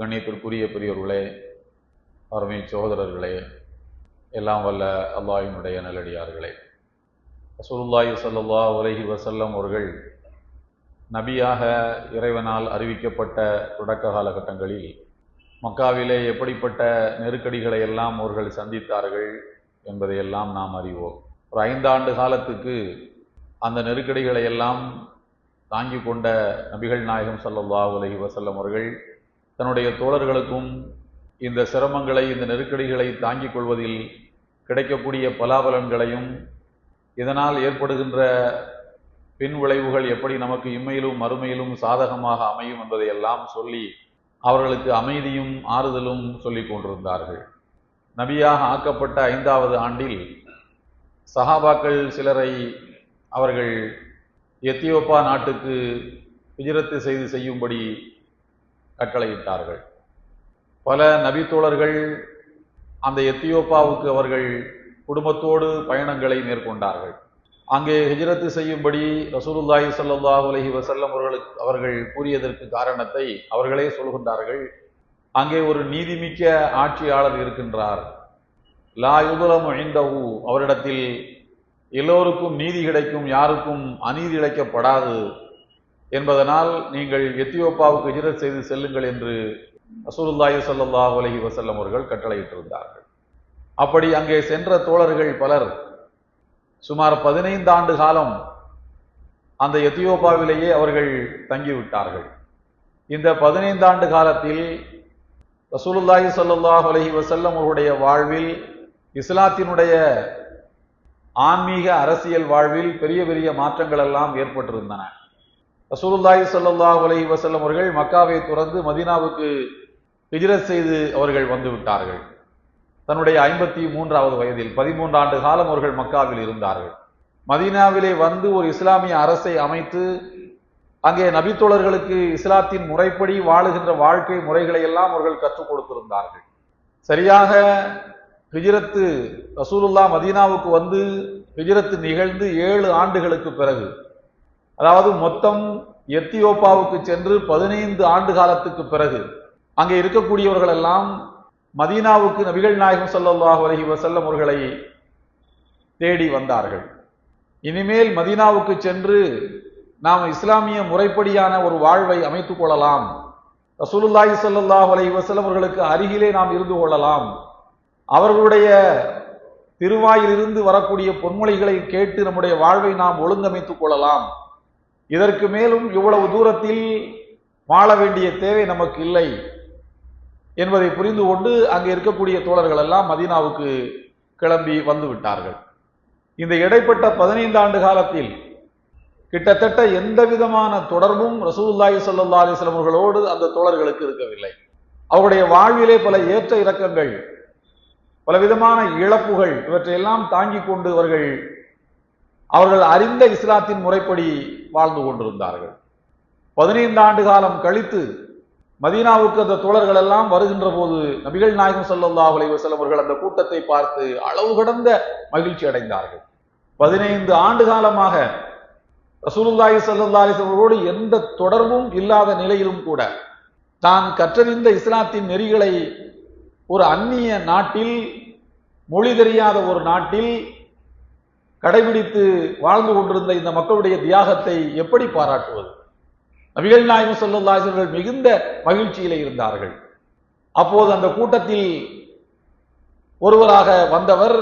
கண்ணியத்திற்குரிய பெரியவர்களே அருமை சகோதரர்களே எல்லாம் வல்ல அல்லாஹினுடைய நல்லடியார்களே. ரசூலுல்லாஹி சல்லா உலகி வசல்லம் அவர்கள் நபியாக இறைவனால் அறிவிக்கப்பட்ட தொடக்க காலகட்டங்களில் மக்காவிலே எப்படிப்பட்ட நெருக்கடிகளை எல்லாம் அவர்கள் சந்தித்தார்கள் என்பதையெல்லாம் நாம் அறிவோம். ஒரு ஐந்தாண்டு காலத்துக்கு அந்த நெருக்கடிகளை எல்லாம் தாங்கி கொண்ட நபிகள் நாயகம் சல்லல்லா உலகி வசல்லம் அவர்கள் தன்னுடைய தோழர்களுக்கும் இந்த சிரமங்களை இந்த நெருக்கடிகளை தாங்கிக் கொள்வதில் கிடைக்கக்கூடிய பலாபலன்களையும் இதனால் ஏற்படுகின்ற பின் விளைவுகள் எப்படி நமக்கு இம்மையிலும் மறுமையிலும் சாதகமாக அமையும் என்பதையெல்லாம் சொல்லி அவர்களுக்கு அமைதியும் ஆறுதலும் சொல்லிக் கொண்டிருந்தார்கள். நபியாக ஆக்கப்பட்ட ஐந்தாவது ஆண்டில் சஹாபாக்கள் சிலரை அவர்கள் எத்தியோப்பா நாட்டுக்கு விஜரத்து செய்து செய்யும்படி கட்டளையிட்டார்கள். பல நபித்தோழர்கள் அந்த எத்தியோப்பாவுக்கு அவர்கள் குடும்பத்தோடு பயணங்களை மேற்கொண்டார்கள். அங்கே ஹிஜரத்து செய்யும்படி ரசூலுல்லாஹி சல்லாஹ் அலஹி வசல்லம் அவர்களுக்கு அவர்கள் கூறியதற்கு காரணத்தை அவர்களே சொல்கின்றார்கள். அங்கே ஒரு நீதிமிக்க ஆட்சியாளர் இருக்கின்றார். லா யுதுலமு இந்தஹு அவரிடத்தில் எல்லோருக்கும் நீதி கிடைக்கும் யாருக்கும் அநீதி இழைக்கப்படாது. என்பதனால் நீங்கள் எத்தியோப்பாவுக்கு ஹிஜரத் செய்து செல்லுங்கள் என்று ரசூலுல்லாஹி சல்லாஹ் அலஹி வசல்லம் அவர்கள் கட்டளையிட்டிருந்தார்கள். அப்படி அங்கே சென்ற தோழர்கள் பலர் சுமார் பதினைந்து ஆண்டு காலம் அந்த எத்தியோப்பாவிலேயே அவர்கள் தங்கிவிட்டார்கள். இந்த பதினைந்து ஆண்டு காலத்தில் ரசூலுல்லாஹி ஸல்லல்லாஹு அலஹி வசல்லம் அவருடைய வாழ்வில் இஸ்லாத்தினுடைய ஆன்மீக அரசியல் வாழ்வில் பெரிய பெரிய மாற்றங்கள் எல்லாம் ஏற்பட்டிருந்தன. ரசூலுல்லாஹி சல்லாஹ் அலி வசல்லம் அவர்கள் மக்காவை துறந்து மதீனாவுக்கு ஹிஜ்ரத் செய்து அவர்கள் வந்து விட்டார்கள். தன்னுடைய ஐம்பத்தி மூன்றாவது வயதில் பதிமூன்று ஆண்டு காலம் அவர்கள் மக்காவில் இருந்தார்கள். மதீனாவிலே வந்து ஒரு இஸ்லாமிய அரசை அமைத்து அங்கே நபித்தோழர்களுக்கு இஸ்லாத்தின் முறைப்படி வாழுகின்ற வாழ்க்கை முறைகளை எல்லாம் அவர்கள் கற்றுக் கொடுத்திருந்தார்கள். சரியாக ஹிஜ்ரத்து ரசூலுல்லா மதீனாவுக்கு வந்து ஹிஜ்ரத்து நிகழ்ந்து ஏழு ஆண்டுகளுக்கு பிறகு அதாவது மொத்தம் எத்தியோப்பாவுக்கு சென்று பதினைந்து ஆண்டு காலத்துக்கு பிறகு அங்கே இருக்கக்கூடியவர்கள் எல்லாம் மதீனாவுக்கு நபிகள் நாயகம் ஸல்லல்லாஹு அலைஹி வசல்லம் அவர்களை தேடி வந்தார்கள். இனிமேல் மதீனாவுக்கு சென்று நாம் இஸ்லாமிய முறைப்படியான ஒரு வாழ்வை அமைத்துக் கொள்ளலாம். ரசூலுல்லாஹி ஸல்லல்லாஹு அலைஹி வசல்லம் அவர்களுக்கு அருகிலே நாம் இருந்து கொள்ளலாம். அவர்களுடைய திருவாயிலிருந்து வரக்கூடிய பொன்மொழிகளை கேட்டு நம்முடைய வாழ்வை நாம் ஒழுங்கமைத்துக் கொள்ளலாம். இதற்கு மேலும் இவ்வளவு தூரத்தில் வாழ வேண்டிய தேவை நமக்கு இல்லை என்பதை புரிந்து கொண்டு அங்கே இருக்கக்கூடிய தோழர்கள் எல்லாம் மதீனாவுக்கு கிளம்பி வந்து விட்டார்கள். இந்த இடைப்பட்ட பதினைந்து ஆண்டு காலத்தில் கிட்டத்தட்ட எந்த விதமான தொடர்பும் ரசூல்லாய் சல்லா அலைஹி அவர்களோடு அந்த தோழர்களுக்கு இருக்கவில்லை. அவருடைய வாழ்விலே பல ஏற்ற இறக்கங்கள் பல விதமான இழப்புகள் இவற்றையெல்லாம் தாங்கிக் கொண்டு அவர்கள் அவர்கள் அறிந்த இஸ்லாத்தின் முறைப்படி வாழ்ந்து கொண்டிருந்தார்கள். பதினைந்து ஆண்டு காலம் கழித்து மதீனாவுக்கு அந்த தோழர்கள் எல்லாம் வருகின்ற போது நபிகள் நாயகம் ஸல்லல்லாஹு அலைஹி அவர்கள் அந்த கூட்டத்தை பார்த்து அளவு கடந்த மகிழ்ச்சி அடைந்தார்கள். பதினைந்து ஆண்டு காலமாக ரசூலுல்லாஹி சல்லா அலைஹி எந்த தொடர்பும் இல்லாத நிலையிலும் கூட தான் கற்றறிந்த இஸ்லாத்தின் நெறிகளை ஒரு அந்நிய நாட்டில் மொழி தெரியாத ஒரு நாட்டில் கடைபிடித்து வாழ்ந்து கொண்டிருந்த இந்த மக்களுடைய தியாகத்தை எப்படி பாராட்டுவது? நபிகள் நாயகம் ஸல்லல்லாஹு மிகுந்த மகிழ்ச்சியில் இருந்தார்கள். அப்போது அந்த கூட்டத்தில் ஒருவராக வந்தவர்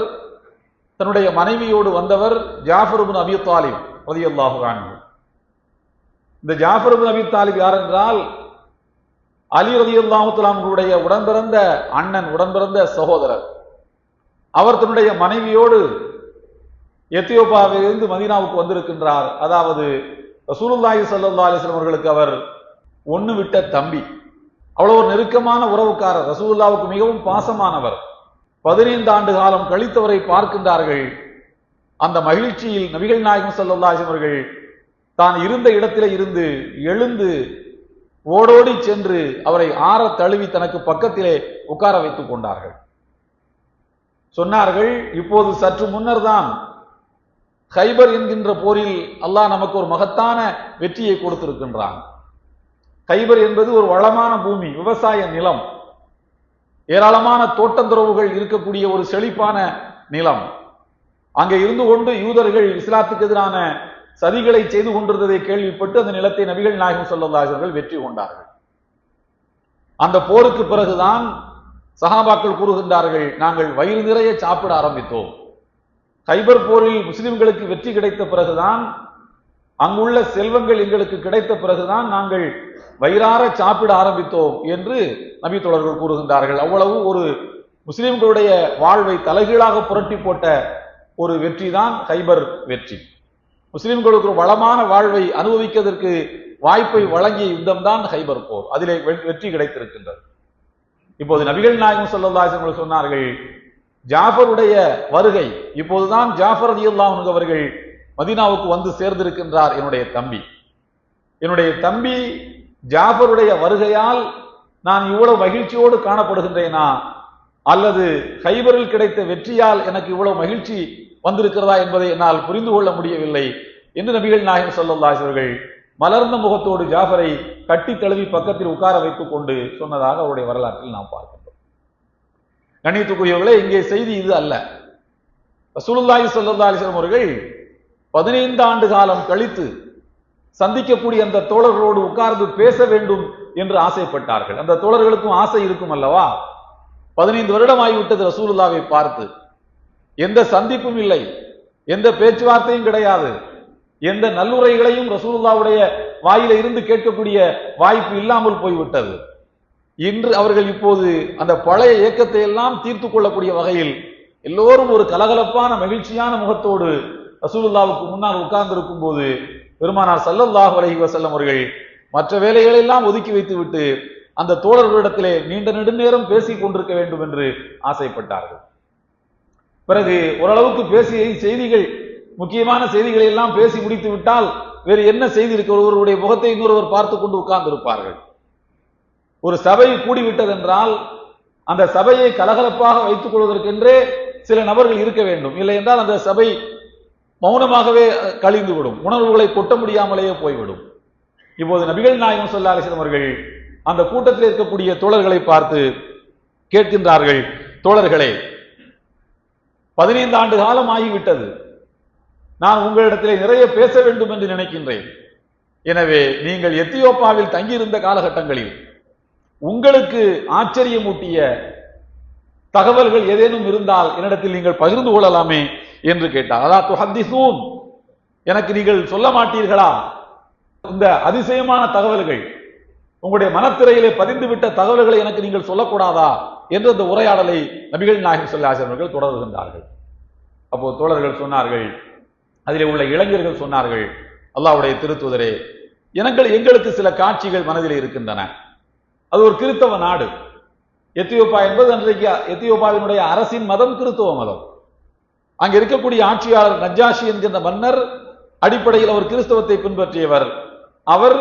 தன்னுடைய மனைவியோடு வந்தவர் ஜாஃபர் அபி தாலிப் ரலியல்லாஹு அன்ஹு. இந்த ஜாஃபர் அபி தாலிப் யார் என்றால் அலி ரலியல்லாஹு தஆலாவுடைய உடன்பிறந்த அண்ணன் உடன்பிறந்த சகோதரர். அவர் தன்னுடைய மனைவியோடு எத்தியோப்பாவிலிருந்து மதீனாவுக்கு வந்திருக்கின்றார். அதாவது ரசூலுல்லாஹி சல்லா அலைஹி அவர்களுக்கு அவர் ஒண்ணு விட்ட தம்பி. அவ்வளவு ஒரு நெருக்கமான உறவுக்காரர். ரசூலுல்லாவுக்கு மிகவும் பாசமானவர். பதினைந்து ஆண்டு காலம் கழித்தவரை பார்க்கின்றார்கள். அந்த மகிழ்ச்சியில் நபிகள் நாயகம் ஸல்லல்லாஹு அவர்கள் தான் இருந்த இடத்திலே இருந்து எழுந்து ஓடோடி சென்று அவரை ஆற தழுவி தனக்கு பக்கத்திலே உட்கார வைத்துக் கொண்டார்கள். சொன்னார்கள் இப்போது சற்று முன்னர் தான் ஹைபர் என்கின்ற போரில் அல்லாஹ் நமக்கு ஒரு மகத்தான வெற்றியை கொடுத்திருக்கின்றான். கைபர் என்பது ஒரு வளமான பூமி விவசாய நிலம். ஏராளமான தோட்டந்துறவுகள் இருக்கக்கூடிய ஒரு செழிப்பான நிலம். அங்கே இருந்து கொண்டு யூதர்கள் இஸ்லாத்துக்கு எதிரான சதிகளை செய்து கொண்டிருந்ததை கேள்விப்பட்டு அந்த நிலத்தை நபிகள் நாயகம் சொல்லதாசர்கள் வெற்றி கொண்டார்கள். அந்த போருக்கு பிறகுதான் சஹாபாக்கள் கூறுகின்றார்கள் நாங்கள் வயிறு நிறைய சாப்பிட ஆரம்பித்தோம். கைபர் போரில் முஸ்லிம்களுக்கு வெற்றி கிடைத்த பிறகுதான் அங்குள்ள செல்வங்கள் எங்களுக்கு கிடைத்த பிறகுதான் நாங்கள் வயிறார சாப்பிட ஆரம்பித்தோம் என்று நபி தொடர்கள் கூறுகின்றார்கள். அவ்வளவு ஒரு முஸ்லிம்களுடைய வாழ்வை தலைகீழாக புரட்டி போட்ட ஒரு வெற்றி தான் கைபர் வெற்றி. முஸ்லிம்களுக்கு ஒரு வளமான வாழ்வை அனுபவிப்பதற்கு வாய்ப்பை வழங்கிய யுத்தம்தான் ஹைபர் போர். அதிலே வெற்றி கிடைத்திருக்கின்றது. இப்போது நபிகள் நாயகம் ஸல்லல்லாஹு சொன்னார்கள் ஜாஃபருடைய வருகை இப்போதுதான் ஜாஃபர் ரலியல்லாஹு அவர்கள் மதீனாவுக்கு வந்து சேர்ந்திருக்கின்றார் என்னுடைய தம்பி. என்னுடைய தம்பி ஜாஃபருடைய வருகையால் நான் இவ்வளவு மகிழ்ச்சியோடு காணப்படுகின்றேனா? அல்லது ஹைபரில் கிடைத்த வெற்றியால் எனக்கு இவ்வளவு மகிழ்ச்சி வந்திருக்கிறதா என்பதை என்னால் புரிந்து கொள்ள முடியவில்லை என்று நபிகள் நாயகம் ஸல்லல்லாஹு அவர்கள் மலர்ந்த முகத்தோடு ஜாஃபரை கட்டி தழுவி பக்கத்தில் உட்கார வைத்துக் கொண்டு சொன்னதாக அவருடைய வரலாற்றில் நாம் பார்க்கின்றோம். கணித்துக்குரியவர்களே இங்கே செய்தி இது அல்ல. ரசூலுல்லாஹி ஸல்லல்லாஹு அலைஹி அவர்கள் பதினைந்து ஆண்டு காலம் கழித்து சந்திக்கக்கூடிய அந்த தோழர்களோடு உட்கார்ந்து பேச வேண்டும் என்று ஆசைப்பட்டார்கள். அந்த தோழர்களுக்கும் ஆசை இருக்கும் அல்லவா? பதினைந்து வருடம் ஆகிவிட்டது ரசூலுல்லாவை பார்த்து. எந்த சந்திப்பும் இல்லை. எந்த பேச்சுவார்த்தையும் கிடையாது. எந்த நல்லுரைகளையும் ரசூலுல்லாவுடைய வாயில இருந்து கேட்கக்கூடிய வாய்ப்பு இல்லாமல் போய்விட்டது. இன்று அவர்கள் இப்போது அந்த பழைய இயக்கத்தை எல்லாம் தீர்த்து கொள்ளக்கூடிய வகையில் எல்லோரும் ஒரு கலகலப்பான மகிழ்ச்சியான முகத்தோடு ரசூலுல்லாவுக்கு முன்னால் உட்கார்ந்திருக்கும் போது பெருமானார் ஸல்லல்லாஹு அலஹி வசல்லம் அவர்கள் மற்ற வேலைகளை எல்லாம் ஒதுக்கி வைத்துவிட்டு அந்த தோழர்களிடத்திலே நீண்ட நெடுநேரம் பேசிக் கொண்டிருக்க வேண்டும் என்று ஆசைப்பட்டார்கள். பிறகு ஓரளவுக்கு பேசிய செய்திகள் முக்கியமான செய்திகளை எல்லாம் பேசி முடித்து விட்டால் வேறு என்ன செய்தி இருக்க ஒருவருடைய முகத்தை இன்னொருவர் பார்த்து கொண்டு உட்கார்ந்து இருப்பார்கள் ஒரு சபை கூடிவிட்டதென்றால் அந்த சபையை கலகலப்பாக வைத்துக் கொள்வதற்கென்றே சில நபர்கள் இருக்க வேண்டும். இல்லை என்றால் அந்த சபை மௌனமாகவே கழிந்துவிடும். கழிந்து விடும் உணர்வுகளை கொட்ட முடியாமலேயே போய்விடும். இப்போது நபிகள் நாயகம் சொல்ல அவர்கள் அந்த கூட்டத்தில் இருக்கக்கூடிய தோழர்களை பார்த்து கேட்கின்றார்கள் தோழர்களே பதினைந்து ஆண்டு காலம் ஆகிவிட்டது. நான் உங்களிடத்திலே நிறைய பேச வேண்டும் என்று நினைக்கின்றேன். எனவே நீங்கள் எத்தியோப்பாவில் தங்கியிருந்த காலகட்டங்களில் உங்களுக்கு ஆச்சரியமூட்டிய தகவல்கள் ஏதேனும் இருந்தால் என்னிடத்தில் நீங்கள் பகிர்ந்து கொள்ளலாமே என்று கேட்டார். அதா துஹத்திசூன். எனக்கு நீங்கள் சொல்ல மாட்டீர்களா? இந்த அதிசயமான தகவல்கள் உங்களுடைய மனத்திரையிலே பதிந்துவிட்ட தகவல்களை எனக்கு நீங்கள் சொல்லக்கூடாதா? என்று அந்த உரையாடலை நபிகள் நாயகம் ஸல்லல்லாஹு ஆசிரியர்கள் தொடர்கின்றார்கள். அப்போ தோழர்கள் சொன்னார்கள் அதிலே உள்ள இளைஞர்கள் சொன்னார்கள் அல்லாவுடைய திருத்துதரே எனங்கள் எங்களுக்கு சில காட்சிகள் மனதில் இருக்கின்றன. அது ஒரு கிறித்தவ நாடு. எத்தியோப்பா என்பது அன்றைக்கு எத்தியோப்பாவினுடைய அரசின் மதம் கிறித்துவ மதம். அங்க இருக்கக்கூடிய ஆட்சியாளர் நஜாஷி என்கின்ற மன்னர் அடிப்படையில் அவர் கிறிஸ்தவத்தை பின்பற்றியவர். அவர்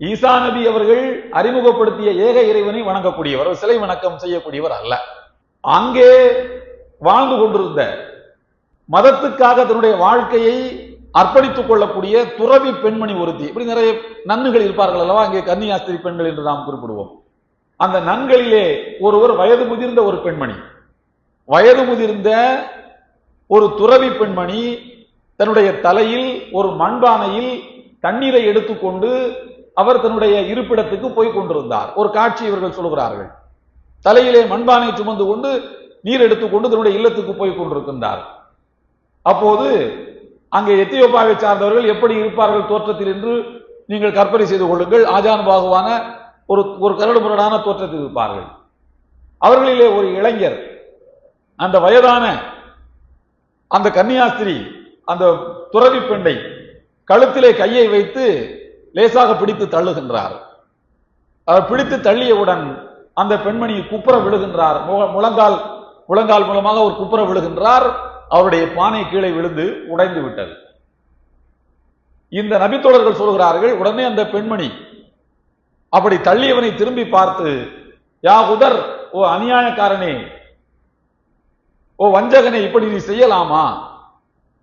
ஈசா நபி அவர்கள் அறிமுகப்படுத்திய ஏக இறைவனை வணங்கக்கூடியவர் சிலை வணக்கம் செய்யக்கூடியவர் அல்ல. அங்கே வாழ்ந்து கொண்டிருந்த மதத்துக்காக தன்னுடைய வாழ்க்கையை அர்ப்பணித்துக் கொள்ளக்கூடிய துறவி பெண்மணி ஒருத்தி. இப்படி நிறைய நன்மைகள் இருப்பார்கள் அல்லவா? அங்கே கன்னியாஸ்திரி பெண்கள் என்று நாம் குறிப்பிடுவோம். அந்த நன்களிலே ஒருவர் வயது முதிர்ந்த ஒரு பெண்மணி. வயது முதிர்ந்த ஒரு துறவி பெண்மணி தன்னுடைய தலையில் ஒரு மண்பானையில் தண்ணீரை எடுத்துக்கொண்டு அவர் தன்னுடைய இருப்பிடத்துக்கு போய் கொண்டிருந்தார். ஒரு காட்சி இவர்கள் சொல்கிறார்கள். தலையிலே மண்பானை சுமந்து கொண்டு நீர் எடுத்துக்கொண்டு தன்னுடைய இல்லத்துக்கு போய் கொண்டிருக்கின்றார். அப்போது அங்கே எத்தியோப்பாவை சார்ந்தவர்கள் எப்படி இருப்பார்கள் தோற்றத்தில் என்று நீங்கள் கற்பனை செய்து கொள்ளுங்கள். ஆஜான் பாகுவான ஒரு ஒரு கரடு முரடான தோற்றத்தில் இருப்பார்கள். அவர்களிலே ஒரு இளைஞர் அந்த வயதான அந்த கன்னியாஸ்திரி அந்த துறவி பெண்ணை கழுத்திலே கையை வைத்து லேசாக பிடித்து தள்ளுகின்றார். அவர் பிடித்து தள்ளியவுடன் அந்த பெண்மணி குப்புற விழுகின்றார். முழங்கால் முழங்கால் மூலமாக ஒரு குப்புற விழுகின்றார். அவருடைய பானை கீழே விழுந்து உடைந்து விட்டது. இந்த நபித்தோழர்கள் சொல்கிறார்கள் உடனே அந்த பெண்மணி அப்படி தள்ளியவனை திரும்பி பார்த்து யா உதர் ஓ அநியாயக்காரனே ஓ வஞ்சகனே இப்படி நீ செய்யலாமா?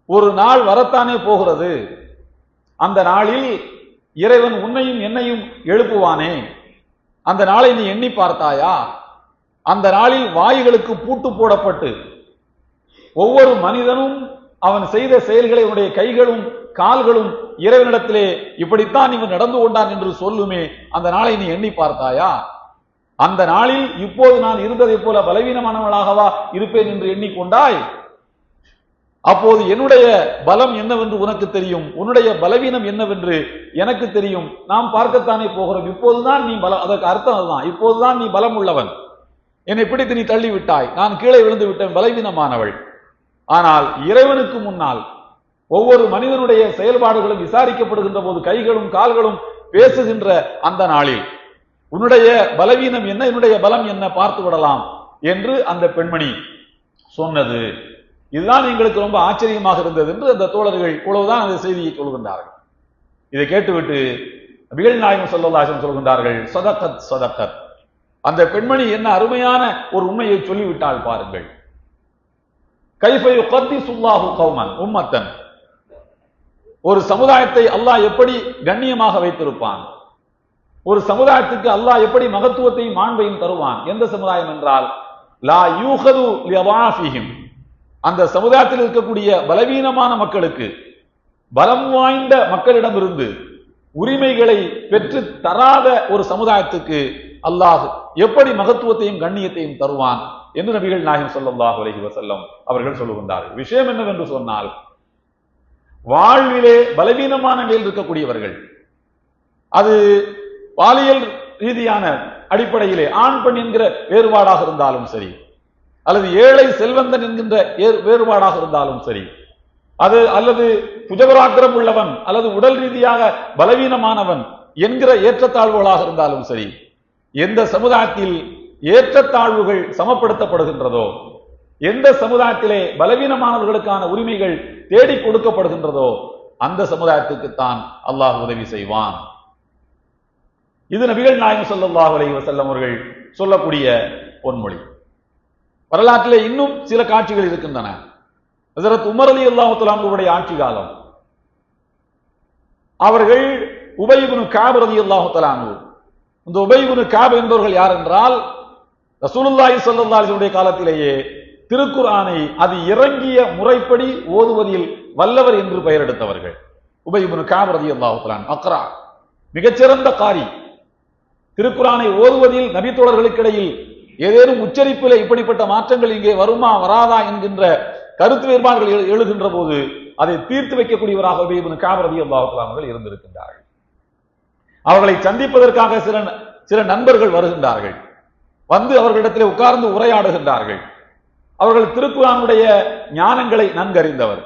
ஒரு நாள் வரத்தானே போகிறது. அந்த நாளில் இறைவன் உன்னையும் என்னையும் எழுப்புவானே. அந்த நாளை நீ எண்ணி பார்த்தாயா? அந்த நாளில் வாய்களுக்கு பூட்டு போடப்பட்டு ஒவ்வொரு மனிதனும் அவன் செய்த செயல்களை அவனுடைய கைகளும் கால்களும் இறைவனிடத்திலே இப்படித்தான் இவன் நடந்து கொண்டான் என்று சொல்லுமே அந்த நாளை நீ எண்ணி பார்த்தாயா? அந்த நாளில் இப்போது நான் இருந்ததைப் போல பலவீனமானவளாகவா இருப்பேன் என்று எண்ணிக்கொண்டாய்? அப்போது என்னுடைய பலம் என்னவென்று உனக்கு தெரியும்? உன்னுடைய பலவீனம் என்னவென்று எனக்கு தெரியும். நாம் பார்க்கத்தானே போகிறோம். இப்போதுதான் நீ பலம் அதற்கு அர்த்தம் அதுதான். இப்போதுதான் நீ பலம் உள்ளவன் என்னை பிடித்து நீ தள்ளிவிட்டாய். நான் கீழே விழுந்து விட்டேன். பலவீனமானவள். ஆனால் இறைவனுக்கு முன்னால் ஒவ்வொரு மனிதனுடைய செயல்பாடுகளும் விசாரிக்கப்படுகின்ற போது கைகளும் கால்களும் பேசுகின்ற அந்த நாளில் உன்னுடைய பலவீனம் என்ன என்னுடைய பலம் என்ன பார்த்து விடலாம் என்று அந்த பெண்மணி சொன்னது. இதுதான் எங்களுக்கு ரொம்ப ஆச்சரியமாக இருந்தது என்று அந்த தோழர்கள் இவ்வளவுதான் அந்த செய்தியை சொல்கின்றார்கள். இதை கேட்டுவிட்டு நபிகள் நாயகம் சொல்லலாசம் சொல்கின்றார்கள் சதக்கத் சதக்கத். அந்த பெண்மணி என்ன அருமையான ஒரு உண்மையை சொல்லிவிட்டால் பாருங்கள். கைஃபை கத்தி சுல்லாஹு கௌமன் உம்மத்தன். ஒரு சமுதாயத்தை அல்லாஹ் எப்படி கண்ணியமாக வைத்திருப்பான்? ஒரு சமுதாயத்துக்கு அல்லாஹ் எப்படி மகத்துவத்தையும் மாண்பையும் தருவான்? எந்த சமுதாயம் என்றால் லா யூஹது லியவாஃபிஹிம். அந்த சமுதாயத்தில் இருக்கக்கூடிய பலவீனமான மக்களுக்கு பலம் வாய்ந்த மக்களிடமிருந்து உரிமைகளை பெற்று தராத ஒரு சமுதாயத்துக்கு அல்லாஹ் எப்படி மகத்துவத்தையும் கண்ணியத்தையும் தருவான்? என்று நபிகள் நாயகம் சொல்லல்லாஹ் உலகி வசல்லம் அவர்கள் சொல்லுகின்றார்கள். விஷயம் என்னவென்று சொன்னால் வாழ்விலே பலவீனமான நிலையில் இருக்கக்கூடியவர்கள் அது பாலியல் ரீதியான அடிப்படையிலே ஆண் பெண் என்கிற வேறுபாடாக இருந்தாலும் சரி அல்லது ஏழை செல்வந்தன் என்கின்ற வேறுபாடாக இருந்தாலும் சரி அது அல்லது புஜபராக்கிரம் உள்ளவன் அல்லது உடல் ரீதியாக பலவீனமானவன் என்கிற ஏற்றத்தாழ்வுகளாக இருந்தாலும் சரி எந்த சமுதாயத்தில் ஏற்றத்தாழ்வுகள் சமப்படுத்தப்படுகின்றதோ எந்த சமுதாயத்திலே பலவீனமானவர்களுக்கான உரிமைகள் தேடி கொடுக்கப்படுகின்றதோ அந்த சமுதாயத்துக்குத்தான் அல்லாஹ் உதவி செய்வான். இது நபிகள் நாயகம் ஸல்லல்லாஹு அலைஹி வசல்லம் அவர்கள் சொல்லக்கூடிய பொன்மொழி. வரலாற்றிலே இன்னும் சில காட்சிகள் இருக்கின்றன. ஹசரத் உமர் அலி அல்லாஹுடைய ஆட்சி காலம். அவர்கள் உபயகுனு காப் ரதி அல்லாஹு இந்த உபயகுனு காப் என்பவர்கள் யார் என்றால் ரசூலுல்லாஹி ஸல்லல்லாஹு அலைஹி காலத்திலேயே திருக்குரானை அது இறங்கிய முறைப்படி ஓதுவதில் வல்லவர் என்று பெயர் எடுத்தவர்கள். உபைபுனு காப் ரதி அல்லாஹு அக்ரா. மிகச்சிறந்த காரி. திருக்குரானை ஓதுவதில் நபித்தோழர்களுக்கிடையில் ஏதேனும் உச்சரிப்பில் இப்படிப்பட்ட மாற்றங்கள் இங்கே வருமா வராதா என்கின்ற கருத்து வேறுபாடுகள் எழுகின்ற போது அதை தீர்த்து வைக்கக்கூடியவராக உபயோகின் காபரதி அல்லாஹுலான்கள் இருந்திருக்கின்றார்கள். அவர்களை சந்திப்பதற்காக சில சில நண்பர்கள் வருகின்றார்கள். வந்து அவர்களிடத்தில் உட்கார்ந்து உரையாடுகின்றார்கள். அவர்கள் திருக்குறானுடைய ஞானங்களை நன்கறிந்தவர்.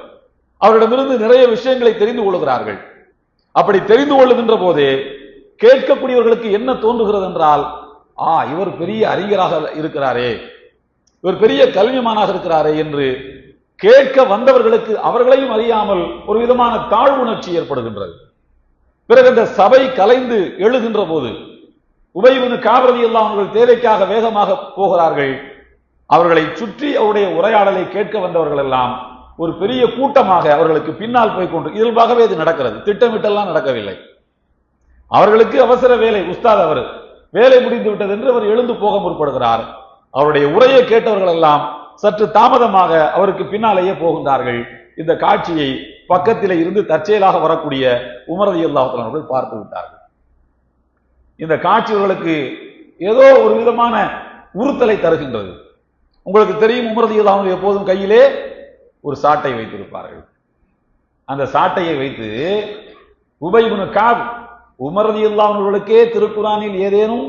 அவரிடமிருந்து நிறைய விஷயங்களை தெரிந்து கொள்கிறார்கள். அப்படி தெரிந்து கொள்ளுகின்ற போதே கேட்கக்கூடியவர்களுக்கு என்ன தோன்றுகிறது என்றால் ஆ இவர் பெரிய அறிஞராக இருக்கிறாரே இவர் பெரிய கல்விமானாக இருக்கிறாரே என்று கேட்க வந்தவர்களுக்கு அவர்களையும் அறியாமல் ஒரு விதமான தாழ்வுணர்ச்சி ஏற்படுகின்றது. பிறகு அந்த சபை கலைந்து எழுகின்ற போது உபயவனு காவிரதி எல்லாம் அவர்கள் தேவைக்காக வேகமாக போகிறார்கள். அவர்களை சுற்றி அவருடைய உரையாடலை கேட்க வந்தவர்கள் எல்லாம் ஒரு பெரிய கூட்டமாக அவர்களுக்கு பின்னால் போய் கொண்டு இயல்பாகவே இது நடக்கிறது. திட்டமிட்டெல்லாம் நடக்கவில்லை. அவர்களுக்கு அவசர வேலை உஸ்தாத் அவர் வேலை முடிந்து விட்டது என்று அவர் எழுந்து போக முற்படுகிறார். அவருடைய உரையை கேட்டவர்கள் எல்லாம் சற்று தாமதமாக அவருக்கு பின்னாலேயே போகின்றார்கள். இந்த காட்சியை பக்கத்திலே இருந்து தற்செயலாக வரக்கூடிய உமரதி அல்லாஹ் அவர்கள் பார்த்து விட்டார்கள். இந்த காட்சிகளுக்கு ஏதோ ஒரு விதமான உறுத்தலை தருகின்றது. உங்களுக்கு தெரியும் உமரதி அவங்க எப்போதும் கையிலே ஒரு சாட்டை வைத்திருப்பார்கள். அந்த சாட்டையை வைத்து உபைபுனு காப் உமரதி அவர்களுக்கே திருக்குறானில் ஏதேனும்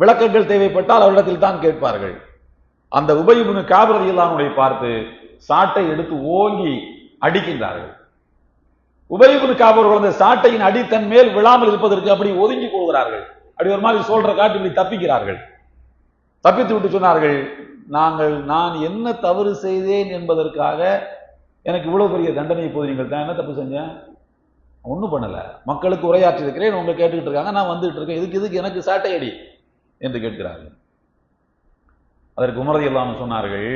விளக்கங்கள் தேவைப்பட்டால் அவரிடத்தில் தான் கேட்பார்கள். அந்த உபயுபுனு காபரதி அல்லாஹனுடைய பார்த்து சாட்டை எடுத்து ஓங்கி அடிக்கின்றார்கள். உபயுபுனு காபர்கள் அந்த சாட்டையின் அடித்தன் மேல் விழாமல் இருப்பதற்கு அப்படி ஒதுங்கி போகிறார்கள். அப்படி ஒரு மாதிரி சொல்ற காட்டி இப்படி தப்பிக்கிறார்கள். தப்பித்து விட்டு சொன்னார்கள் நாங்கள் நான் என்ன தவறு செய்தேன் என்பதற்காக எனக்கு இவ்வளவு பெரிய தண்டனை இப்போது நீங்கள் தான் என்ன தப்பு செஞ்சேன்? ஒன்றும் பண்ணல. மக்களுக்கு உரையாற்றி உங்களை உங்க கேட்டுக்கிட்டு இருக்காங்க நான் வந்துட்டு இருக்கேன். இதுக்கு இதுக்கு எனக்கு சாட்டை அடி என்று கேட்கிறார்கள். அதற்கு உமரதி இல்லாமல் சொன்னார்கள்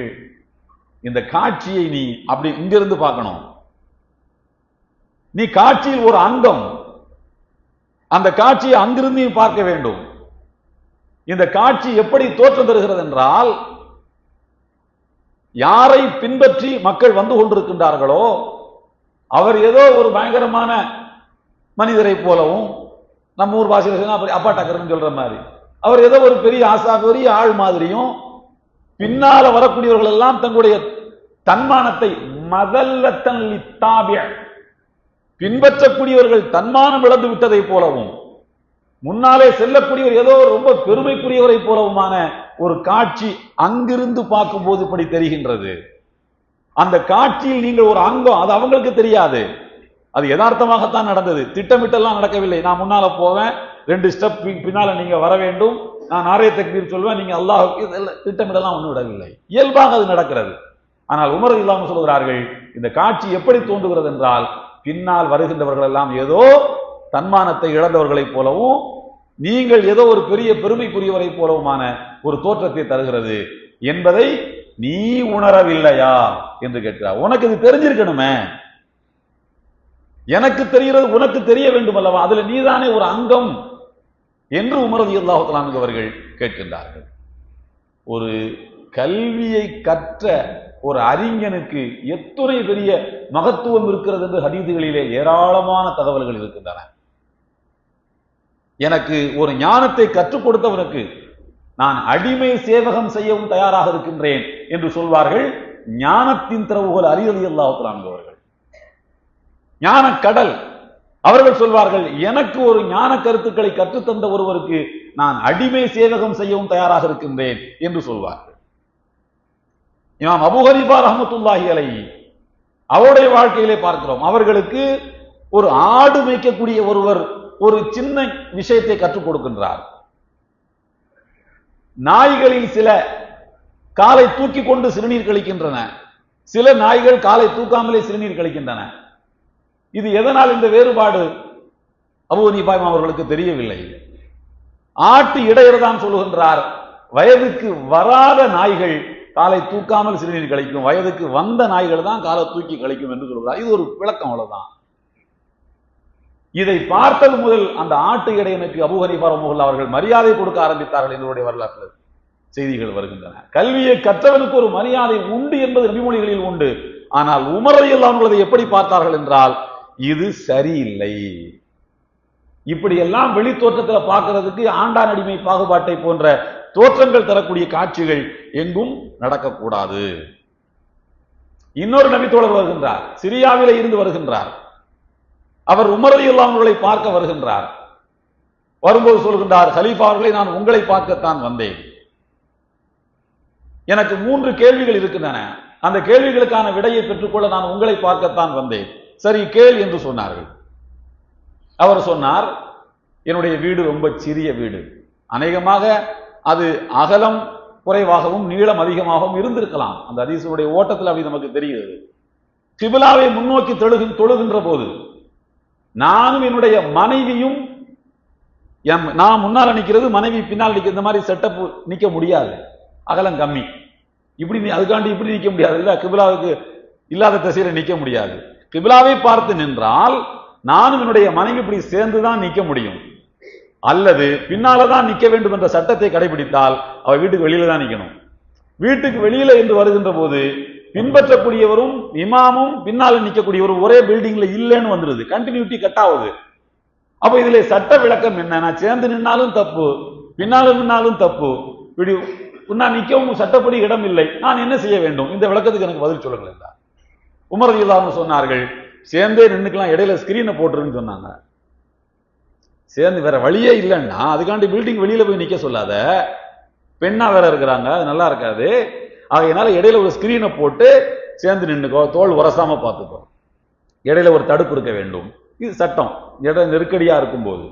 இந்த காட்சியை நீ அப்படி இங்கிருந்து பார்க்கணும். நீ காட்சியில் ஒரு அங்கம் அந்த காட்சியை அங்கிருந்து பார்க்க வேண்டும். இந்த காட்சி எப்படி தோற்றம் தருகிறது என்றால் யாரை பின்பற்றி மக்கள் வந்து கொண்டிருக்கின்றார்களோ அவர் ஏதோ ஒரு பயங்கரமான மனிதரை போலவும் நம்ம ஊர் பாஷையில் அப்பா டக்கர்னு சொல்ற மாதிரி. அவர் ஏதோ ஒரு பெரிய ஆசா பெரிய ஆள் மாதிரியும் பின்னால வரக்கூடியவர்கள் எல்லாம் தங்களுடைய தன்மானத்தை மதல்லத்தன் லித்தாபிய பின்பற்றக்கூடியவர்கள் தன்மானம் இழந்து விட்டதை போலவும் முன்னாலே செல்லக்கூடியவர் ஏதோ ரொம்ப பெருமைக்குரியவரை போலவுமான ஒரு காட்சி அங்கிருந்து பார்க்கும்போது இப்படி தெரிகின்றது. அந்த காட்சியில் நீங்கள் ஒரு அங்கம் அது அவங்களுக்கு தெரியாது. அது யதார்த்தமாகத்தான் நடந்தது. திட்டமிட்டெல்லாம் நடக்கவில்லை. நான் முன்னால போவேன் ரெண்டு ஸ்டெப் பின்னால நீங்க வர வேண்டும். நான் நாரிய தக்பீர் சொல்வேன் நீங்க அல்லாஹ் திட்டமிடலாம் ஒன்றும் விடவில்லை. இயல்பாக அது நடக்கிறது. ஆனால் உமர் இல்லாமல் சொல்கிறார்கள் இந்த காட்சி எப்படி தோன்றுகிறது என்றால் பின்னால் வருகின்றவர்கள் எல்லாம் ஏதோ தன்மானத்தை இழந்தவர்களைப் போலவும் நீங்கள் ஏதோ ஒரு பெரிய பெருமைக்குரியவரை போலவுமான ஒரு தோற்றத்தை தருகிறது என்பதை நீ உணரவில்லையா என்று கேட்கிறார். உனக்கு இது தெரிஞ்சிருக்கணுமே. எனக்கு தெரிகிறது உனக்கு தெரிய வேண்டும் அல்லவா அதுல நீதானே ஒரு அங்கம் என்று உமரது அல்லாஹு அவர்கள் கேட்கின்றார்கள். ஒரு கல்வியை கற்ற ஒரு அறிஞனுக்கு எத்துணை பெரிய மகத்துவம் இருக்கிறது என்று ஹதீதுகளிலே ஏராளமான தகவல்கள் இருக்கின்றன. எனக்கு ஒரு ஞானத்தை கற்றுக் கொடுத்தவனுக்கு நான் அடிமை சேவகம் செய்யவும் தயாராக இருக்கின்றேன் என்று சொல்வார்கள் ஞானத்தின் திறவுகள் அறியது அல்லாஹு அவர்கள். ஞான கடல் அவர்கள் சொல்வார்கள் எனக்கு ஒரு ஞான கருத்துக்களை கற்றுத்தந்த ஒருவருக்கு நான் அடிமை சேவகம் செய்யவும் தயாராக இருக்கின்றேன் என்று சொல்வார்கள். இமாம் அபு ஹனீஃபா ரஹமத்துல்லாஹி அலை அவருடைய வாழ்க்கையிலே பார்க்கிறோம். அவர்களுக்கு ஒரு ஆடு மேய்க்கக்கூடிய ஒருவர் ஒரு சின்ன விஷயத்தை கற்றுக் கொடுக்கின்றார். நாய்களில் சில காலை தூக்கி கொண்டு சிறுநீர் கழிக்கின்றன. சில நாய்கள் காலை தூக்காமலே சிறுநீர் கழிக்கின்றன. இது எதனால் இந்த வேறுபாடு? அபு ஹனீஃபா அவர்களுக்கு தெரியவில்லை. ஆட்டு இடையர்தான் சொல்லுகின்றார். வயதுக்கு வராத நாய்கள் காலை தூக்காமல் சிறுநீர் கழிக்கும். வயதுக்கு வந்த நாய்கள் தான் காலை தூக்கி கழிக்கும் என்று சொல்கிறார். இது ஒரு விளக்கம் அவ்வளவுதான். இதை பார்த்தது முதல் அந்த ஆட்டு இடையனுக்கு அபு ஹனீஃபா அவர்கள் மரியாதை கொடுக்க ஆரம்பித்தார்கள் என்னுடைய வரலாற்று செய்திகள் வருகின்றன. கல்வியை கற்றவனுக்கு ஒரு மரியாதை உண்டு என்பது நபிமொழிகளில் உண்டு. ஆனால் உமரையில் அவர்களதை எப்படி பார்த்தார்கள் என்றால் இது சரியில்லை. இப்படியெல்லாம் வெளி வெளித்தோற்றத்தில் பார்க்கறதுக்கு ஆண்டான் அடிமை பாகுபாட்டை போன்ற தோற்றங்கள் தரக்கூடிய காட்சிகள் எங்கும் நடக்கக்கூடாது. இன்னொரு நபித்தோழர் வருகின்றார். சிரியாவில இருந்து வருகின்றார். அவர் உமரதி அவர்களை பார்க்க வருகின்றார். வரும்போது சொல்கின்றார் ஹலீஃபா அவர்களை நான் உங்களை பார்க்கத்தான் வந்தேன். எனக்கு மூன்று கேள்விகள் இருக்கின்றன. அந்த கேள்விகளுக்கான விடையை பெற்றுக்கொள்ள நான் உங்களை பார்க்கத்தான் வந்தேன். சரி கேள் என்று சொன்னார்கள். அவர் சொன்னார் என்னுடைய வீடு ரொம்ப சிறிய வீடு. அநேகமாக அது அகலம் குறைவாகவும் நீளம் அதிகமாகவும் இருந்திருக்கலாம். அந்த அதிசனுடைய ஓட்டத்தில் அப்படி நமக்கு தெரிகிறது. கிபிலாவை முன்னோக்கி தொழுகு தொழுகின்ற போது நானும் என்னுடைய மனைவியும் எம்- நான் முன்னால் நிற்கிறது மனைவி பின்னால் நிற்கிற இந்த மாதிரி செட்டப் நிற்க முடியாது. அகலம் கம்மி. இப்படி நீ- அதுக்காண்டி இப்படி நிற்க முடியாது. இல்லை கிபிலாவுக்கு இல்லாத திசையில் நிற்க முடியாது. கிபிலாவை பார்த்து நின்றால் நானும் என்னுடைய மனைவி இப்படி சேர்ந்து தான் நிற்க முடியும். அல்லது பின்னால தான் நிற்க வேண்டும் என்ற சட்டத்தை கடைபிடித்தால் அவ வீட்டுக்கு வெளியில தான் நிற்கணும் வீட்டுக்கு வெளியில என்று வருகின்ற போது பின்பற்றக்கூடியவரும் இமாமும் பின்னால் நிற்கக்கூடியவரும் ஒரே பில்டிங்ல இல்லைன்னு வந்துருது. கண்டினியூட்டி கட் ஆகுது. அப்ப இதுல சட்ட விளக்கம் என்ன? நான் சேர்ந்து நின்னாலும் தப்பு பின்னால நின்னாலும் தப்பு. இப்படி நான் நிற்கவும் சட்டப்படி இடம் இல்லை. நான் என்ன செய்ய வேண்டும்? இந்த விளக்கத்துக்கு எனக்கு பதில் சொல்லுங்கள் என்றார். உமர் சொன்னார்கள் சேர்ந்தே நின்றுக்கலாம் இடையில ஸ்கிரீனை போட்டுருன்னு சொன்னாங்க. சேர்ந்து வேற வழியே இல்லைன்னா அதுக்காண்டி பில்டிங் வெளியில போய் நிக்க சொல்லாத. பெண்ணா வேற இருக்கிறாங்க அது நல்லா இருக்காது. ஆகையினால இடையில ஒரு ஸ்கிரீனை போட்டு சேர்ந்து நின்னுக்கோ தோல் உரசாம பார்த்துக்கோ. இடையில ஒரு தடுப்பு இருக்க வேண்டும். இது சட்டம். இட நெருக்கடியா இருக்கும்போது.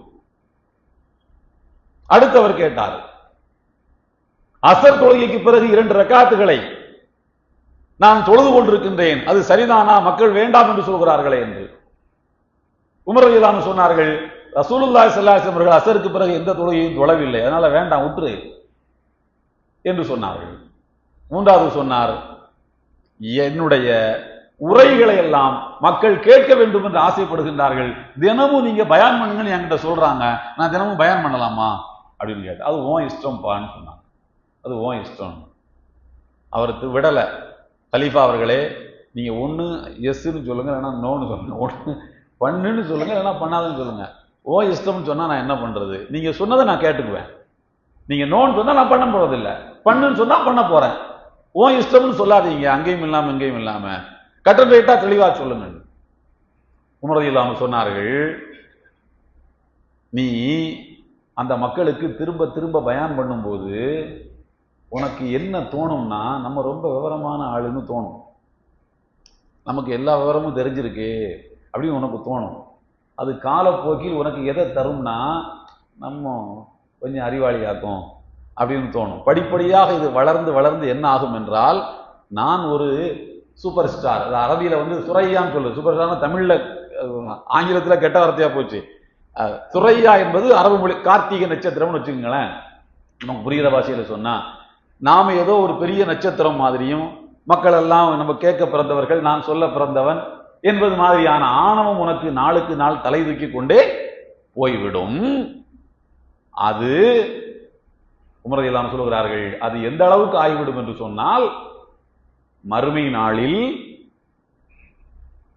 அடுத்தவர் கேட்டார் அசர் தொழுகைக்கு பிறகு இரண்டு ரக்காத்துகளை நான் தொழுது கொண்டிருக்கின்றேன். அது சரிதானா? மக்கள் வேண்டாம் என்று சொல்கிறார்களே என்று. உமரவியலான சொன்னார்கள் ரசூலுல்லாஹி ஸல்லல்லாஹு அவர்கள் அசருக்கு பிறகு எந்த தொழுகையும் தொழவில்லை. அதனால வேண்டாம் உற்று என்று சொன்னார்கள் மூன்றாவது சொன்னார் என்னுடைய உரைகளை எல்லாம் மக்கள் கேட்க வேண்டும் என்று ஆசைப்படுகின்றார்கள். தினமும் நீங்க பயான் பண்ணுங்கன்னு என்கிட்ட சொல்றாங்க. நான் தினமும் பயான் பண்ணலாமா? அப்படின்னு கேட்டு அது உன் இஷ்டம்ப்பான்னு சொன்னாங்க அது ஓன் இஷ்டம். அவருக்கு விடலை. கலீஃபா அவர்களே நீங்கள் ஒன்று எஸ்ன்னு சொல்லுங்க இல்லைன்னா நோன்னு சொல்லுங்க. ஒன்று பண்ணுன்னு சொல்லுங்க இல்லைன்னா பண்ணாதுன்னு சொல்லுங்க. ஓ இஷ்டம்னு சொன்னா நான் என்ன பண்றது? நீங்க சொன்னதை நான் கேட்டுக்குவேன். நீங்க நோன்னு சொன்னா நான் பண்ண போறதில்ல. பண்ணுன்னு சொன்னா பண்ண போறேன். ஓ இஷ்டம்னு சொல்லாதீங்க. அங்கேயும் இல்லாம இங்கேயும் இல்லாம. கட்டன் ரைட்டா தெளிவா சொல்லுங்க உமரதி இல்லாமல் சொன்னார்கள் நீ அந்த மக்களுக்கு திரும்ப திரும்ப பயான் பண்ணும்போது உனக்கு என்ன தோணும்னா நம்ம ரொம்ப விவரமான ஆளுன்னு தோணும். நமக்கு எல்லா விவரமும் தெரிஞ்சிருக்கு அப்படின்னு உனக்கு தோணும். அது காலப்போக்கில் உனக்கு எதை தரும்னா நம்ம கொஞ்சம் அறிவாளியாக்கும் அப்படின்னு தோணும். படிப்படியாக இது வளர்ந்து வளர்ந்து என்ன ஆகும் என்றால் நான் ஒரு சூப்பர் ஸ்டார் அது அரபியில் வந்து சுரையான்னு சொல்லு சூப்பர் ஸ்டார்னா தமிழில் ஆங்கிலத்தில் கெட்ட வார்த்தையாக போச்சு. சுரையா என்பது அரபு மொழி கார்த்திகை நட்சத்திரம்னு வச்சுக்கோங்களேன். நமக்கு புரிகிற பாஷையில் சொன்னால் நாம் ஏதோ ஒரு பெரிய நட்சத்திரம் மாதிரியும் மக்கள் எல்லாம் நம்ம கேட்க பிறந்தவர்கள் நான் சொல்ல பிறந்தவன் என்பது மாதிரியான ஆணவம் உனக்கு நாளுக்கு நாள் தலை தூக்கி கொண்டே போய்விடும். அது உமரதியெல்லாம் சொல்லுகிறார்கள் அது எந்த அளவுக்கு ஆகிவிடும் என்று சொன்னால் மறுமை நாளில்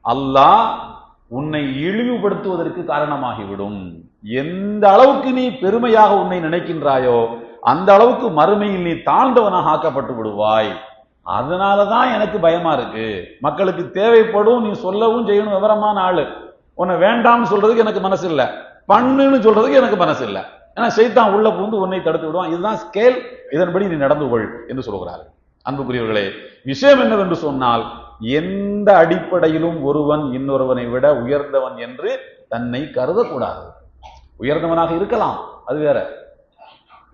அல்லாஹ் உன்னை இழிவுபடுத்துவதற்கு காரணமாகிவிடும். எந்த அளவுக்கு நீ பெருமையாக உன்னை நினைக்கின்றாயோ அந்த அளவுக்கு மறுமையில் நீ தாழ்ந்தவனாக ஆக்கப்பட்டு விடுவாய். அதனாலதான் எனக்கு பயமா இருக்கு. மக்களுக்கு தேவைப்படும் நீ சொல்லவும் செய்யணும் விவரமான ஆளு. உன்னை வேண்டாம்னு சொல்றதுக்கு எனக்கு மனசு இல்லை. பண்ணுன்னு சொல்றதுக்கு எனக்கு மனசு இல்லை. ஏன்னா சைத்தான் உள்ள புகுந்து உன்னை தடுத்து விடுவான். இதுதான் ஸ்கேல் இதன்படி நீ நடந்து கொள் என்று சொல்கிறார் அன்புக்குரியவர்களே விஷயம் என்னவென்று சொன்னால் எந்த அடிப்படையிலும் ஒருவன் இன்னொருவனை விட உயர்ந்தவன் என்று தன்னை கருதக்கூடாது. உயர்ந்தவனாக இருக்கலாம். அது வேற.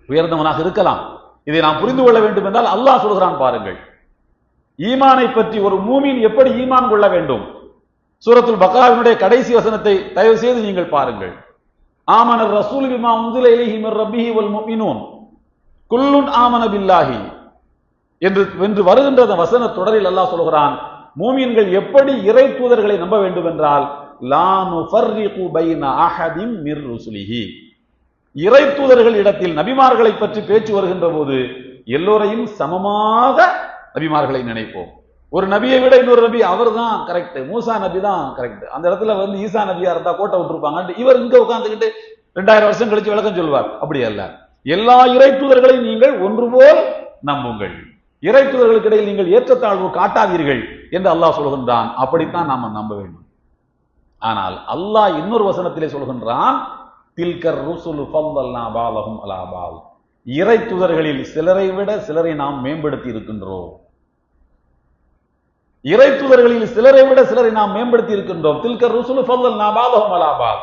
உயர்ந்தவனாக இருக்கலாம். இதை நாம் புரிந்து கொள்ள வேண்டும் என்றால் அல்லாஹ் சொல்கிறான் பாருங்கள். ஈமானை பற்றி ஒரு மூமின் எப்படி ஈமான் கொள்ள வேண்டும்? சூரத்துல் பக்ராவினுடைய கடைசி வசனத்தை தயவு செய்து நீங்கள் பாருங்கள். ஆமனர் ரசூல் பிமா முதல இலைஹி ரப்பிஹி வல் முஃமினூன். குல்லுன் ஆமன பில்லாஹி. என்று என்று வருகின்ற வசன தொடரில் அல்லாஹ் சொல்கிறான் மூமியன்கள் எப்படி இறை தூதர்களை நம்ப வேண்டும் என்றால் லா நுஃபர்ரிகு பைன மிர் ருசுலிஹி. இறை தூதர்கள் இடத்தில் நபிமார்களை பற்றி பேச்சு வருகின்ற போது எல்லோரையும் சமமாக நபிமார்களை நினைப்போம். ஒரு நபியை விட இன்னொரு நபி அவர் தான் கரெக்ட் மூசா நபி தான் கரெக்ட் அந்த இடத்துல வந்து ஈசா நபியா இருந்தா கோட்டை விட்டுருப்பாங்க இவர் இங்க உட்காந்துக்கிட்டு ரெண்டாயிரம் வருஷம் கழிச்சு விளக்கம் சொல்வார். அப்படி அல்ல. எல்லா இறை தூதர்களையும் நீங்கள் ஒன்று போல் நம்புங்கள். இறை தூதர்களுக்கு இடையில் நீங்கள் ஏற்றத்தாழ்வு காட்டாதீர்கள் என்று அல்லாஹ் சொல்கின்றான். அப்படித்தான் நாம நம்ப வேண்டும். ஆனால் அல்லாஹ் இன்னொரு வசனத்திலே சொல்கின்றான் தில்கர் ருசுலு ஃபல்லல்லா பாலஹும் அலா பால் இறை தூதர்களில் சிலரை விட சிலரை நாம் மேம்படுத்தி இருக்கின்றோம். இறை தூதர்களில் சிலரை விட சிலரை நாம் மேம்படுத்தி இருக்கின்றோம். தில்கர் ருசுலு ஃபல்லல் பாலஹும் அலாபால்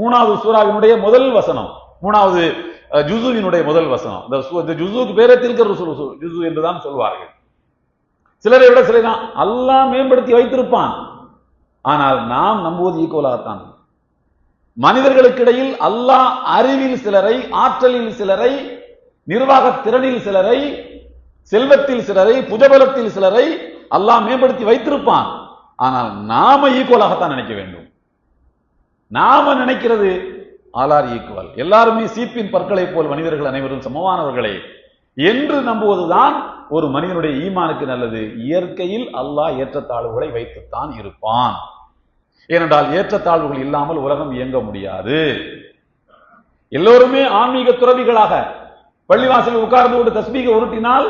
மூணாவது சூறாவினுடைய முதல் வசனம். மூணாவது ஜுசுவினுடைய முதல் வசனம். இந்த ஜுசுக்கு பேரே தில்கர் ருசுல் ஜுசு என்றுதான் சொல்வார்கள். சிலரை விட சிலரை தான் அல்லாஹ் மேம்படுத்தி வைத்திருப்பான். ஆனால் நாம் நம்புவது ஈக்குவலாகத்தான். மனிதர்களுக்கிடையில் அல்லாஹ் அறிவில் சிலரை ஆற்றலில் சிலரை நிர்வாக திறனில் சிலரை செல்வத்தில் சிலரை புஜபலத்தில் சிலரை அல்லாஹ் மேம்படுத்தி வைத்திருப்பான். ஆனால் நாம ஈக்குவலாகத்தான் நினைக்க வேண்டும். நாம நினைக்கிறது ஆலார் ஈக்குவல். எல்லாருமே சீப்பின் பற்களை போல் மனிதர்கள் அனைவரும் சமமானவர்களே. என்று நம்புவதுதான் ஒரு மனிதனுடைய ஈமானுக்கு நல்லது. இயற்கையில் அல்லாஹ் ஏற்றத்தாழ்வுகளை வைத்துத்தான் இருப்பான். ஏனென்றால் ஏற்றத்தாழ்வுகள் இல்லாமல் உலகம் இயங்க முடியாது. எல்லோருமே ஆன்மீக துறவிகளாக பள்ளிவாசலில் உட்கார்ந்து கொண்டு தஸ்பீக உருட்டினால்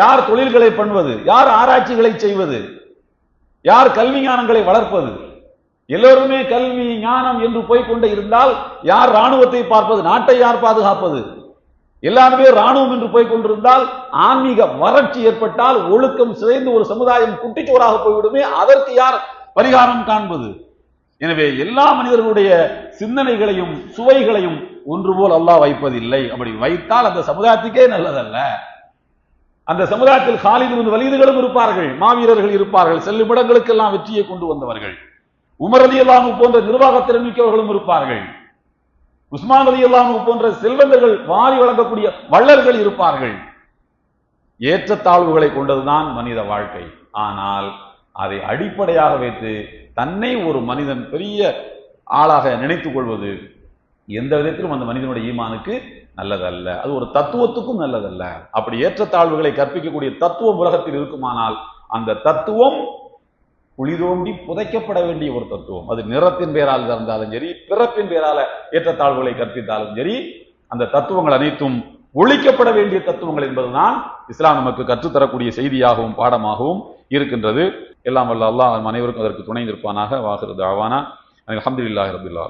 யார் தொழில்களை பண்ணுவது? யார் ஆராய்ச்சிகளை செய்வது? யார் கல்வி ஞானங்களை வளர்ப்பது? எல்லோருமே கல்வி ஞானம் என்று போய்க்கொண்டே இருந்தால் யார் ராணுவத்தை பார்ப்பது? நாட்டை யார் பாதுகாப்பது? எல்லாருமே ராணுவம் என்று போய் கொண்டிருந்தால் ஆன்மீக வறட்சி ஏற்பட்டால் ஒழுக்கம் சிதைந்து ஒரு சமுதாயம் குட்டிச்சோறாக போய்விடுமே அதற்கு யார் பரிகாரம் காண்பது? எனவே எல்லா மனிதர்களுடைய சிந்தனைகளையும் சுவைகளையும் ஒன்று போல் அல்லாஹ் வைப்பதில்லை. அப்படி வைத்தால் அந்த சமுதாயத்துக்கே நல்லதல்ல. அந்த சமுதாயத்தில் காலிது வலிதுகளும் இருப்பார்கள் மாவீரர்கள் இருப்பார்கள் செல்லுமிடங்களுக்கெல்லாம் வெற்றியை கொண்டு வந்தவர்கள். உமர் அலி போன்ற நிர்வாகத்திறன் மிக்கவர்களும் இருப்பார்கள். உஸ்மான் அலி அல்லாமு போன்ற செல்வந்தர்கள் வாரி வழங்கக்கூடிய வள்ளல்கள் இருப்பார்கள். ஏற்றத்தாழ்வுகளை கொண்டதுதான் மனித வாழ்க்கை. ஆனால் அதை அடிப்படையாக வைத்து தன்னை ஒரு மனிதன் பெரிய ஆளாக நினைத்து கொள்வது எந்த விதத்திலும் அந்த மனிதனுடைய ஈமானுக்கு நல்லதல்ல. அது ஒரு தத்துவத்துக்கும் நல்லதல்ல. அப்படி ஏற்றத்தாழ்வுகளை கற்பிக்கக்கூடிய தத்துவம் உலகத்தில் இருக்குமானால் அந்த தத்துவம் குழி தோண்டி புதைக்கப்பட வேண்டிய ஒரு தத்துவம். அது நிறத்தின் பேரால் இருந்தாலும் சரி பிறப்பின் பேரால ஏற்றத்தாழ்வுகளை கற்பித்தாலும் சரி அந்த தத்துவங்கள் அனைத்தும் ஒழிக்கப்பட வேண்டிய தத்துவங்கள் என்பதுதான் இஸ்லாம் நமக்கு கற்றுத்தரக்கூடிய செய்தியாகவும் பாடமாகவும் இருக்கின்றது. எல்லாம் வல்ல அல்லாஹ் அனைவருக்கும் அதற்கு துணை நிற்பானாக. வாகிறது ஆவானா அலமதுல்லாஹி ரபில்